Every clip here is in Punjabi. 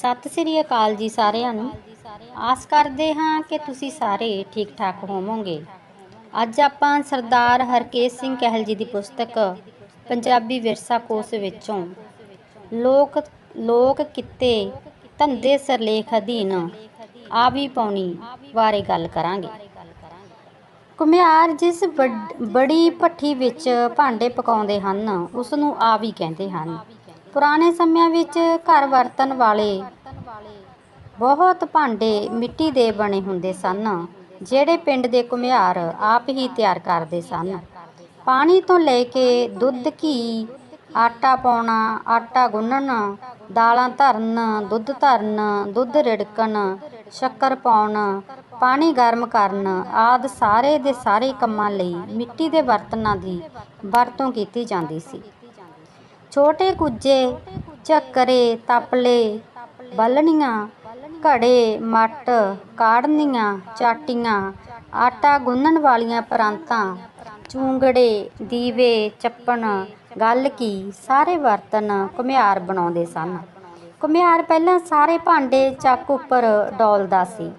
ਸਤਿ ਸ੍ਰੀ ਅਕਾਲ ਜੀ ਸਾਰਿਆਂ ਨੂੰ। ਆਸ ਕਰਦੇ ਹਾਂ ਕਿ ਤੁਸੀਂ ਸਾਰੇ ਠੀਕ ਠਾਕ ਹੋਵੋਗੇ। ਅੱਜ ਆਪਾਂ ਸਰਦਾਰ ਹਰਕੇਸ਼ ਸਿੰਘ ਕਹਿਲ ਜੀ ਦੀ ਪੁਸਤਕ ਪੰਜਾਬੀ ਵਿਰਸਾ ਕੋਸ਼ ਵਿੱਚੋਂ ਲੋਕ ਲੋਕ ਕਿੱਤੇ ਧੰਦੇ ਸਰਲੇਖ ਅਧੀਨ ਆਵੀ ਪਾਉਣੀ ਬਾਰੇ ਗੱਲ ਕਰਾਂਗੇ। ਕੁਮਿਆਰ ਜਿਸ ਵੱਡ- ਬੜੀ ਭੱਠੀ ਵਿੱਚ ਭਾਂਡੇ ਪਕਾਉਂਦੇ ਹਨ ਉਸ ਨੂੰ ਆਵੀ ਕਹਿੰਦੇ ਹਨ। ਪੁਰਾਣੇ ਸਮਿਆਂ ਵਿੱਚ ਘਰ ਵਰਤਣ ਵਾਲੇ ਬਹੁਤ ਭਾਂਡੇ ਮਿੱਟੀ ਦੇ ਬਣੇ ਹੁੰਦੇ ਸਨ, ਜਿਹੜੇ ਪਿੰਡ ਦੇ ਕੁਮਿਆਰ ਆਪ ਹੀ ਤਿਆਰ ਕਰਦੇ ਸਨ। ਪਾਣੀ ਤੋਂ ਲੈ ਕੇ ਦੁੱਧ, ਘੀ, ਆਟਾ ਪਾਉਣਾ, ਆਟਾ ਗੁੰਨਣ, ਦਾਲਾਂ ਧਰਨ, ਦੁੱਧ ਧਰਨ, ਦੁੱਧ ਰਿੜਕਣ, ਸ਼ੱਕਰ ਪਾਉਣ, ਪਾਣੀ ਗਰਮ ਕਰਨ ਆਦ ਸਾਰੇ ਦੇ ਸਾਰੇ ਕੰਮਾਂ ਲਈ ਮਿੱਟੀ ਦੇ ਬਰਤਨਾਂ ਦੀ ਵਰਤੋਂ ਕੀਤੀ ਜਾਂਦੀ ਸੀ। ਛੋਟੇ ਕੁੱਜੇ ਝੱਕਰੇ ਤਪਲੇ, ਬਲਣੀਆਂ, ਘੜੇ, ਮੱਟ, ਕਾੜਨੀਆਂ, ਚਾਟੀਆਂ, ਆਟਾ ਗੁੰਨਣ ਵਾਲੀਆਂ ਪਰਾਂਤਾਂ, ਚੂੰਗੜੇ, ਦੀਵੇ, ਚੱਪਣ, ਗੱਲ ਕੀ, ਸਾਰੇ ਬਰਤਨ ਘੁਮਿਆਰ ਬਣਾਉਂਦੇ ਸਨ। ਘੁਮਿਆਰ ਪਹਿਲਾਂ ਸਾਰੇ ਭਾਂਡੇ ਚੱਕ ਉੱਪਰ ਡੋਲਦਾ ਸੀ।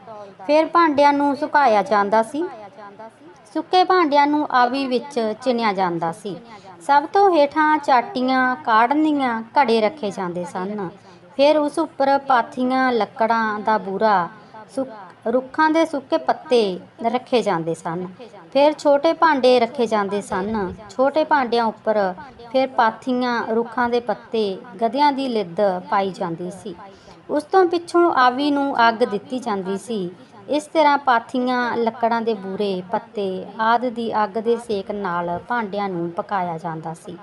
ਫਿਰ ਭਾਂਡਿਆਂ ਨੂੰ ਸੁਕਾਇਆ ਜਾਂਦਾ ਸੀ। ਸੁੱਕੇ ਭਾਂਡਿਆਂ ਨੂੰ ਆਵੀ ਵਿੱਚ ਚਿਣਿਆ ਜਾਂਦਾ ਸੀ। ਸਭ ਤੋਂ ਹੇਠਾਂ ਚਾਟੀਆਂ ਕਾੜਨੀਆਂ ਘੜੇ ਰੱਖੇ ਜਾਂਦੇ ਸਨ। ਫਿਰ ਉਸ ਉੱਪਰ ਪਾਥੀਆਂ, ਲੱਕੜਾਂ ਦਾ ਬੂਰਾ, ਸੁੱਕ- ਰੁੱਖਾਂ ਦੇ ਸੁੱਕੇ ਪੱਤੇ ਰੱਖੇ ਜਾਂਦੇ ਸਨ। ਫਿਰ ਛੋਟੇ ਭਾਂਡੇ ਰੱਖੇ ਜਾਂਦੇ ਸਨ। ਛੋਟੇ ਭਾਂਡਿਆਂ ਉੱਪਰ ਫਿਰ ਪਾਥੀਆਂ, ਰੁੱਖਾਂ ਦੇ ਪੱਤੇ ਗਧਿਆਂ ਦੀ ਲਿੱਦ ਪਾਈ ਜਾਂਦੀ ਸੀ। ਉਸ ਤੋਂ ਪਿੱਛੋਂ ਆਵੀ ਨੂੰ ਅੱਗ ਦਿੱਤੀ ਜਾਂਦੀ ਸੀ। ਇਸ ਤਰ੍ਹਾਂ ਪਾਥੀਆਂ, ਲੱਕੜਾਂ ਦੇ ਬੂਰੇ, ਪੱਤੇ ਆਦਿ ਦੀ ਅੱਗ ਦੇ ਸੇਕ ਨਾਲ ਭਾਂਡਿਆਂ ਨੂੰ ਪਕਾਇਆ ਜਾਂਦਾ ਸੀ।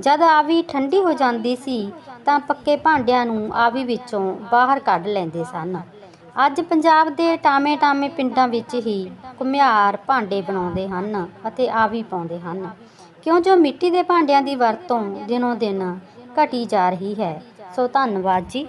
ਜਦ ਆਵੀ ਠੰਡੀ ਹੋ ਜਾਂਦੀ ਸੀ, ਤਾਂ ਪੱਕੇ ਭਾਂਡਿਆਂ ਨੂੰ ਆਵੀ ਵਿੱਚੋਂ ਬਾਹਰ ਕੱਢ ਲੈਂਦੇ ਸਨ। ਅੱਜ ਪੰਜਾਬ ਦੇ ਟਾਵੇਂ-ਟਾਵੇਂ ਪਿੰਡਾਂ ਵਿੱਚ ਹੀ ਘੁਮਿਆਰ ਭਾਂਡੇ ਬਣਾਉਂਦੇ ਹਨ ਅਤੇ ਆਵੀ ਪਾਉਂਦੇ ਹਨ। ਕਿਉਂ ਜੋ ਮਿੱਟੀ ਦੇ ਭਾਂਡਿਆਂ ਦੀ ਵਰਤੋਂ ਦਿਨੋ ਦਿਨ ਘਟੀ ਜਾ ਰਹੀ ਹੈ। ਸੋ ਧੰਨਵਾਦ ਜੀ।